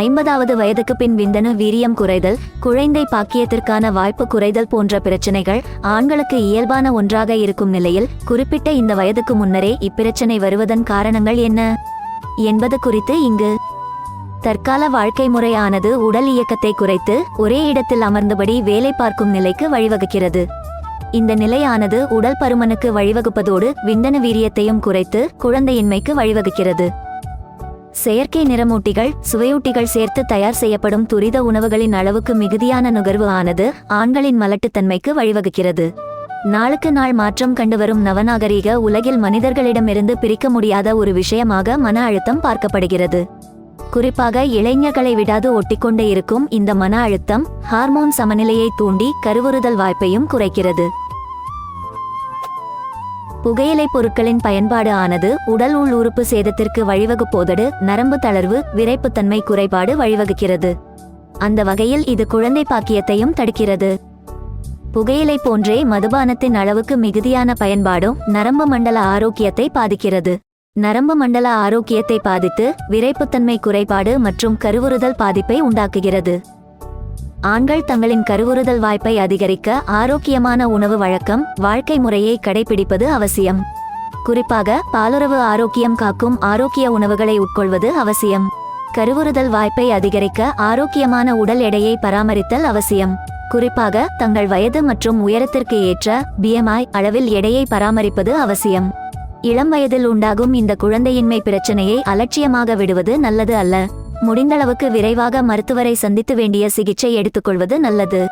ஐம்பதாவது வயதுக்கு பின் விந்தணு வீரியம் குறைதல் குழந்தை பாக்கியத்திற்கான வாய்ப்பு குறைதல் போன்ற பிரச்சனைகள் ஆண்களுக்கு இயல்பான ஒன்றாக இருக்கும் நிலையில் குறிப்பிட்ட இந்த வயதுக்கு முன்னரே இப்பிரச்சனை வருவதன் காரணங்கள் என்ன? என்பது குறித்து இங்கு தற்கால வாழ்க்கை முறையானது உடல் இயக்கத்தை குறைத்து ஒரே இடத்தில் அமர்ந்தபடி வேலை பார்க்கும் நிலைக்கு வழிவகுக்கிறது. இந்த நிலையானது உடல் பருமனுக்கு வழிவகுப்பதோடு விந்தணு வீரியத்தையும் குறைத்து குழந்தையின்மைக்கு வழிவகுக்கிறது. செயற்கை நிறமூட்டிகள் சுவையூட்டிகள் சேர்த்து தயார் செய்யப்படும் துரித உணவுகளின் அளவுக்கு மிகுதியான நுகர்வு ஆனது ஆண்களின் மலட்டுத்தன்மைக்கு வழிவகுக்கிறது. நாளுக்கு நாள் மாற்றம் கண்டுவரும் நவநாகரீக உலகில் மனிதர்களிடமிருந்து பிரிக்க முடியாத ஒரு விஷயமாக மன அழுத்தம் பார்க்கப்படுகிறது. குறிப்பாக இளைஞர்களை விடாது ஒட்டிக்கொண்டே இருக்கும் இந்த மன அழுத்தம் ஹார்மோன் சமநிலையை தூண்டி கருவுறுதல் வாய்ப்பையும் குறைக்கிறது. புகையிலை பொருட்களின் பயன்பாடு ஆனது உடல் உள் உறுப்பு சேதத்திற்கு வழிவகுப்போதடு நரம்பு தளர்வு விரைப்புத்தன்மை குறைபாடு வழிவகுக்கிறது. அந்த வகையில் இது குழந்தை பாக்கியத்தையும் தடுக்கிறது. புகையிலை போன்றே மதுபானத்தின் அளவுக்கு மிகுதியான பயன்பாடும் நரம்பு மண்டல ஆரோக்கியத்தை பாதிக்கிறது. நரம்பு மண்டல ஆரோக்கியத்தை பாதித்து விரைப்புத்தன்மை குறைபாடு மற்றும் கருவுறுதல் பாதிப்பை உண்டாக்குகிறது. ஆண்கள் தங்களின் கருவுறுதல் வாய்ப்பை அதிகரிக்க ஆரோக்கியமான உணவு வழக்கம் வாழ்க்கை முறையை கடைபிடிப்பது அவசியம். குறிப்பாக பாலுறவு ஆரோக்கியம் காக்கும் ஆரோக்கிய உணவுகளை உட்கொள்வது அவசியம். கருவுறுதல் வாய்ப்பை அதிகரிக்க ஆரோக்கியமான உடல் எடையை பராமரித்தல் அவசியம். குறிப்பாக தங்கள் வயது மற்றும் உயரத்திற்கு ஏற்ற பிஎம்ஐ அளவில் எடையை பராமரிப்பது அவசியம். இளம் வயதில் உண்டாகும் இந்த குழந்தையின்மை பிரச்சனையை அலட்சியமாக விடுவது நல்லது அல்ல. முடிந்தளவுக்கு விரைவாக மருத்துவரை சந்தித்து வேண்டிய சிகிச்சை எடுத்துக்கொள்வது நல்லது.